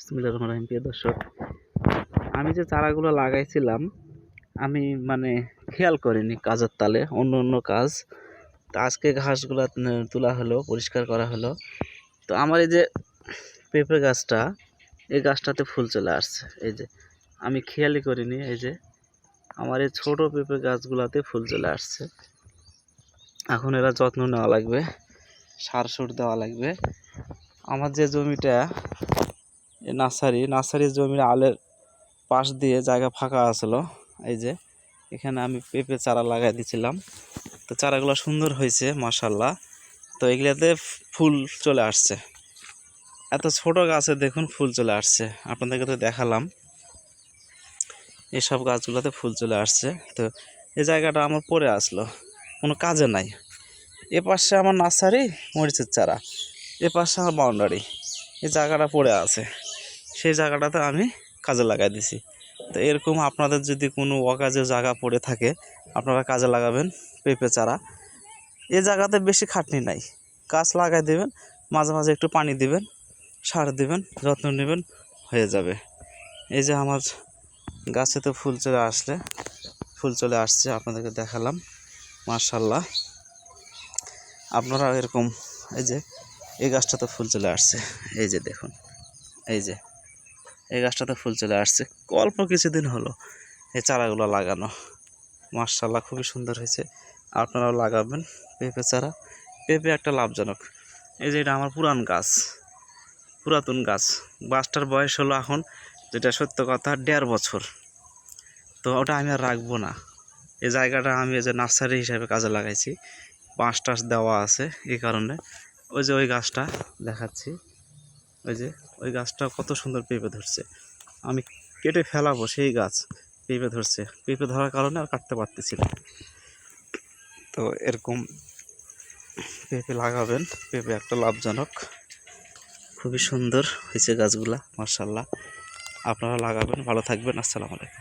রহিম দর্শক, আমি যে চারাগুলো লাগাইছিলাম, আমি মানে খেয়াল করিনি কাজের তালে, অন্য অন্য কাজ। তো আজকে ঘাসগুলো তোলা হলো, পরিষ্কার করা হলো। তো আমার এই যে পেঁপে গাছটা, এই গাছটাতে ফুল চলে আসছে। এই যে, আমি খেয়ালই করিনি, এই যে আমার এই ছোটো পেঁপে গাছগুলোতে ফুল চলে আসছে। এখন এরা যত্ন নেওয়া লাগবে, সার সুর দেওয়া লাগবে। আমার যে জমিটা নার্সারি, নার্সারির জমির আলের পাশ দিয়ে জায়গা ফাঁকা আসলো এই যে, এখানে আমি পেঁপে চারা লাগাই দিয়েছিলাম তো চারাগুলো সুন্দর হয়েছে মাসাল্লাহ তো এগুলাতে ফুল চলে আসছে। এত ছোট গাছে দেখুন ফুল চলে আসছে। আপনাদেরকে তো দেখালাম। এসব গাছগুলোতে ফুল চলে আসছে। তো এই জায়গাটা আমার পড়ে আসলো। কোনো কাজে নাই। এ পাশে আমার নার্সারি, মরিচের চারা। এ পাশে আমার বাউন্ডারি এই জায়গাটা পড়ে আছে। সেই জায়গাটাতে আমি কাজে লাগাই দিছি। তো এরকম আপনাদের যদি কোনো অকাজে জায়গা পড়ে থাকে, আপনারা কাজে লাগাবেন পেঁপে চারা। এ জায়গাতে বেশি খাটনি নাই। গাছ লাগাই দেবেন, মাঝে মাঝে একটু পানি দিবেন, সার দিবেন, যত্ন নেবেন, হয়ে যাবে। এই যে আমার গাছে তো ফুল চলে আসলে, ফুল চলে আসছে, আপনাদেরকে দেখালাম। মার্শাল্লাহ আপনারা এরকম, এই যে, এই গাছটাতে ফুল চলে আসছে। এই যে দেখুন, এই যে। এই গাছটাতে ফুল চলে আসছে। অল্প কিছুদিন হলো এই চারাগুলো লাগানো। মার্শাল্লাহ খুবই সুন্দর হয়েছে। আপনারাও লাগাবেন পেঁপে চারা। পেঁপে একটা লাভজনক। এই যে এটা আমার পুরান গাছ, পুরাতন গাছ। গাছটার বয়স হলো এখন, যেটা সত্য কথা, দেড় বছর। তো ওটা আমি আর রাখব না। এই জায়গাটা আমি যে নার্সারি হিসাবে কাজে লাগাইছি। বাঁশ দেওয়া আছে এই কারণে। ওই যে ওই গাছটা দেখাচ্ছি। ওই যে, ওই গাছটা কত সুন্দর পেঁপে ধরছে। আমি কেটে ফেলাবো সেই গাছ, পেঁপে ধরছে। পেঁপে ধরার কারণে আর কাটতে পারতেছি না। তো এরকম পেঁপে লাগাবেন, পেঁপে একটা লাভজনক। খুবই সুন্দর হয়েছে গাছগুলা মার্শাল্লাহ আপনারা লাগাবেন, ভালো থাকবেন, আসসালামু আলাইকুম।